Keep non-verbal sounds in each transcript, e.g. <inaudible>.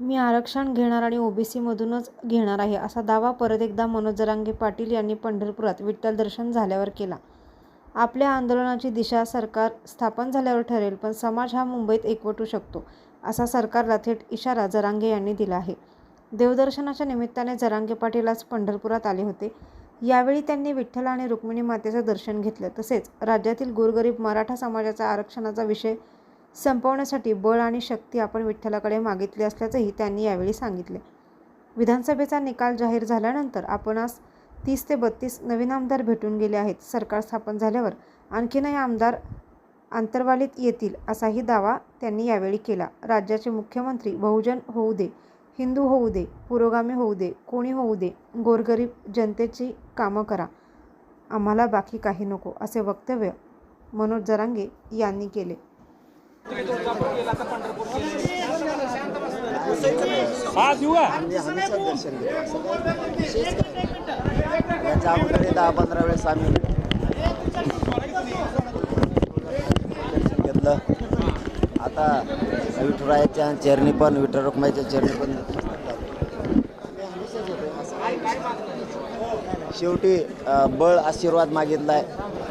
मी आरक्षण घेणार आणि ओबीसीमधूनच घेणार आहे असा दावा परत एकदा मनोज जरांगे पाटील यांनी पंढरपुरात विठ्ठल दर्शन झाल्यावर केला. आपल्या आंदोलनाची दिशा सरकार स्थापन झाल्यावर ठरेल पण समाज हा मुंबईत एकवटू शकतो असा सरकारला थेट इशारा जरांगे यांनी दिला आहे. देवदर्शनाच्या निमित्ताने जरांगे पाटील आज पंढरपुरात आले होते. यावेळी त्यांनी विठ्ठल आणि रुक्मिणी मातेचं दर्शन घेतलं. तसेच राज्यातील गोरगरीब मराठा समाजाचा आरक्षणाचा विषय संपवण्यासाठी बळ आणि शक्ती आपण विठ्ठलाकडे मागितली असल्याचंही त्यांनी यावेळी सांगितले. विधानसभेचा निकाल जाहीर झाल्यानंतर आपणास तीस ते बत्तीस नवीन आमदार भेटून गेले आहेत. सरकार स्थापन झाल्यावर आणखीनही आमदार आंतरवालीत येतील असाही दावा त्यांनी यावेळी केला. राज्याचे मुख्यमंत्री बहुजन होऊ दे हिंदू होऊ दे पुरोगामी होऊ दे कोणी होऊ दे गोरगरीब जनतेची कामं करा. आम्हाला बाकी काही नको असे वक्तव्य मनोज जरांगे यांनी केले. हा देऊ याच्या अगोदर दहा पंधरा वेळेस आम्ही दर्शन घेतलं. आता विठुरायाच्या चरणी पण विठ्ठल रुक्माईच्या चरणी पण शेवटी बळ आशीर्वाद मागितलाय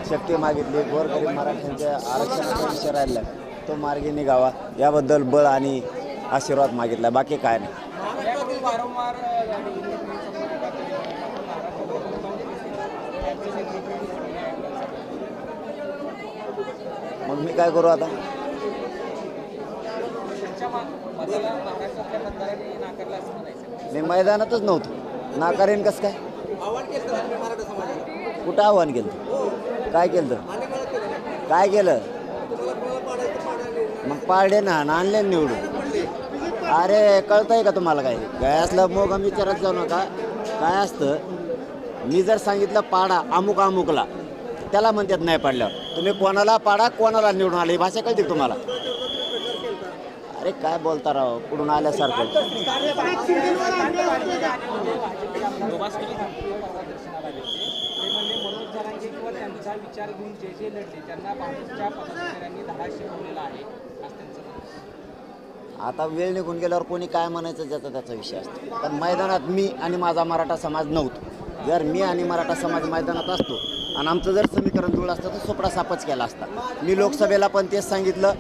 शक्ती मागितली गोरगरीब मराठ्यांच्या आरक्षणाचा विषय राहिला तो मार्गी निघावा. याबद्दल बळ आणि आशीर्वाद मागितला बाकी काय नाही. मग मी काय करू आता? मी मैदानातच नव्हतो. नाकारेन कसं काय? कुठं आव्हान केलं? काय केलं? काय केलं? मग पाळले ना आणि आणले ना निवडून. अरे कळतंय का तुम्हाला काय काय असलं मग आम्ही विचारत जाऊ नका. काय असतं मी जर सांगितलं पाडा अमुक अमुकला त्याला म्हणतात नाही पाडल्यावर. तुम्ही कोणाला पाडा कोणाला निवडून आले? ही भाषा कळते तुम्हाला? अरे काय बोलता राव? कुठून आल्यासारखं. जरांगे किंवा त्यांचा विचार घेऊन जे जे लढले त्यांना भाजपच्या पदाधिकाऱ्यांनी धडा शिकवलेला आहे असं त्यांचं म्हणणं आता वेळ निघून गेल्यावर कोणी काय म्हणायचं ज्याचा त्याचा विषय असतो. पण मैदानात मी आणि माझा मराठा समाज नव्हतो. जर मी आणि मराठा समाज मैदानात असतो आणि आमचं जर समीकरण जुळलं असतं तर सोपडा सापच केला असता. मी लोकसभेला पण तेच सांगितलं.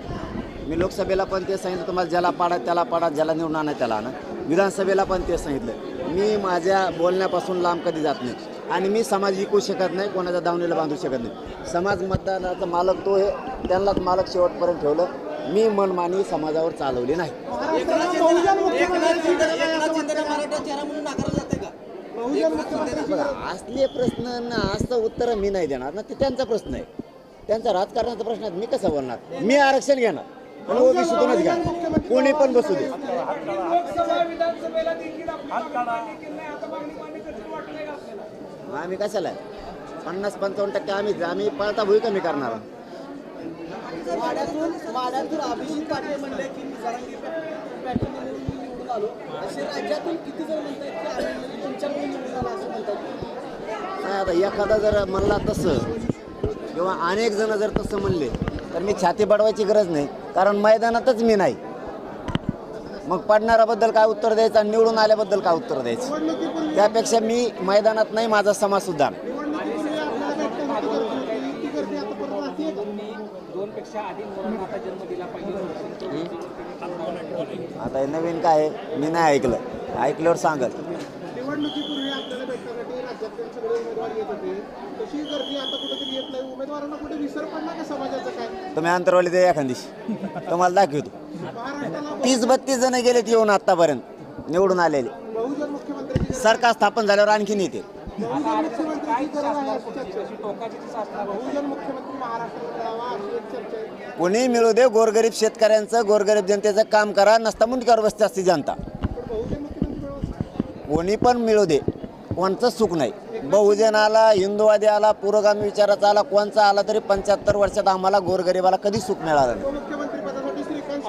मी लोकसभेला पण तेच सांगितलं तुम्हाला ज्याला पाडा त्याला पाडा ज्याला निवडून आणा त्याला आणा. विधानसभेला पण तेच सांगितलं. मी माझ्या बोलण्यापासून लांब कधी जात नाही. आणि मी समाज विकू शकत नाही कोणाच्या दावणीला बांधू शकत नाही. समाज मतदानाचा मालक तो आहे त्यांनाच मालक शेवटपर्यंत ठेवलं. मी मनमानी समाजावर चालवली नाही. बघा असले प्रश्न ना असं उत्तर मी नाही देणार ना ते त्यांचा प्रश्न आहे. त्यांचा राजकारणाचा प्रश्न आहे मी कसं बोलणार? मी आरक्षण घेणार. पण ओबीसीतूनच घ्या कोणी पण बसू दे. आम्ही कशाला? आहे? पन्नास पंचावन्न टक्के आम्ही आम्ही पळता भुई कमी करणार. वाड्यातून वाड्यातून अभिजित पाटील म्हणले की मी जरांगी पॅटर्न निवडून आलो. असे राज्यातून किती जण म्हणतात की आम्ही तुमच्यामुळे निवडून आलो असं म्हणतात? नाही आता एखादा जर म्हणला तसं किंवा अनेक जण जर तसं म्हणले तर मी छाती बडवायची गरज नाही कारण मैदानातच मी नाही. मग पडणाऱ्याबद्दल काय उत्तर द्यायचं आणि निवडून आल्याबद्दल काय उत्तर द्यायचं? त्यापेक्षा मी मैदानात नाही माझा समाज सुद्धा. आता नवीन काय मी नाही ऐकलं. ऐकल्यावर सांगत तुम्ही अंतरवाली दे एखादी तुम्हाला दाखवतो. <laughs> तीस बत्तीस जण गेलेत येऊन आतापर्यंत निवडून आलेले. बहुजन सरकार स्थापन झाल्यावर आणखीन येते बहुजन अशी टोकाची बहुजन मुख्यमंत्री महाराष्ट्रात मिळावा अशी एक चर्चा आहे कोणी मिळू दे गोरगरीब शेतकऱ्यांचं गोरगरीब जनतेचं काम करा नसता मुंडक्यावर बसते असते जनता. पण बहुजन मुख्यमंत्री मिळावा कोणी पण मिळू दे कोणचं सुख नाही. बहुजन आला हिंदूवादी आला पुरोगामी विचाराचा आला कोणचा आला तरी पंच्याहत्तर वर्षात आम्हाला गोरगरिबाला कधी सुख मिळालं नाही.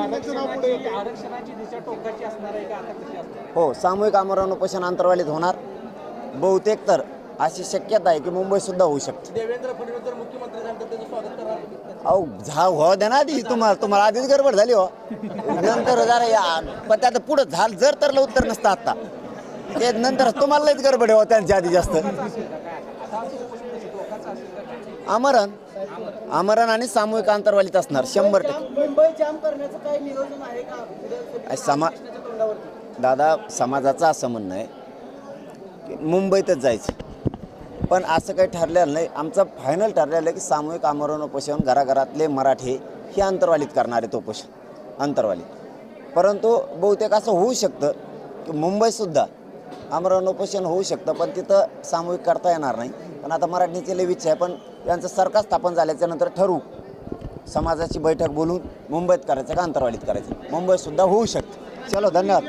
आरक्षणाची आरक्षणाची दिशा टोकाची असणार आहे का? आता कशी असणार? हो सामूहिक आमरण उपोषण अंतरवालीत होणार. बहुतेक तर अशी शक्यता आहे की मुंबईसुद्धा होऊ शकते. देवेंद्र फडणवीस जर मुख्यमंत्री झाले तर त्याचं स्वागत करणार तुम्ही? अहो झा हो द्या ना आधी. तुम्हाला तुम्हाला आधीच गडबड झाली हो. नंतर जरा या पण त्यात पुढं झालं जर तर उत्तर नसतं आता. ते नंतर तुम्हाला लईच गडबड हो त्यांच्या आधी जास्त. आमरण. आमरण आणि सामूहिक आंतरवालीत असणार शंभर टक्के. समा दादा समाजाचं असं म्हणणं आहे की मुंबईतच जायचं. पण असं काही ठरलेलं नाही. आमचं फायनल ठरलेलं आहे की सामूहिक आमरण उपोषण घराघरातले मराठे हे अंतरवालीत करणार आहेत उपोषण. अंतरवालीत परंतु बहुतेक असं होऊ शकतं की मुंबईसुद्धा आमरण उपोषण होऊ शकतं पण तिथं सामूहिक करता येणार नाही. पण आता मराठीचे लई इच्छा आहे पण त्यांचं सरकार स्थापन झाल्याच्यानंतर ठरवू. समाजाची बैठक बोलून मुंबईत करायचं का अंतरवालीत करायचं? मुंबईतसुद्धा होऊ शकतं. चलो धन्यवाद.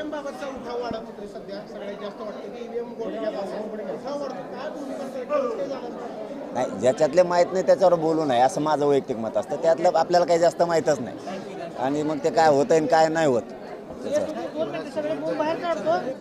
नाही ज्याच्यातले माहीत नाही त्याच्यावर बोलू नये असं माझं वैयक्तिक मत असतं. त्यातलं आपल्याला काही जास्त माहीतच नाही. आणि मग ते काय होतं आणि काय नाही होत.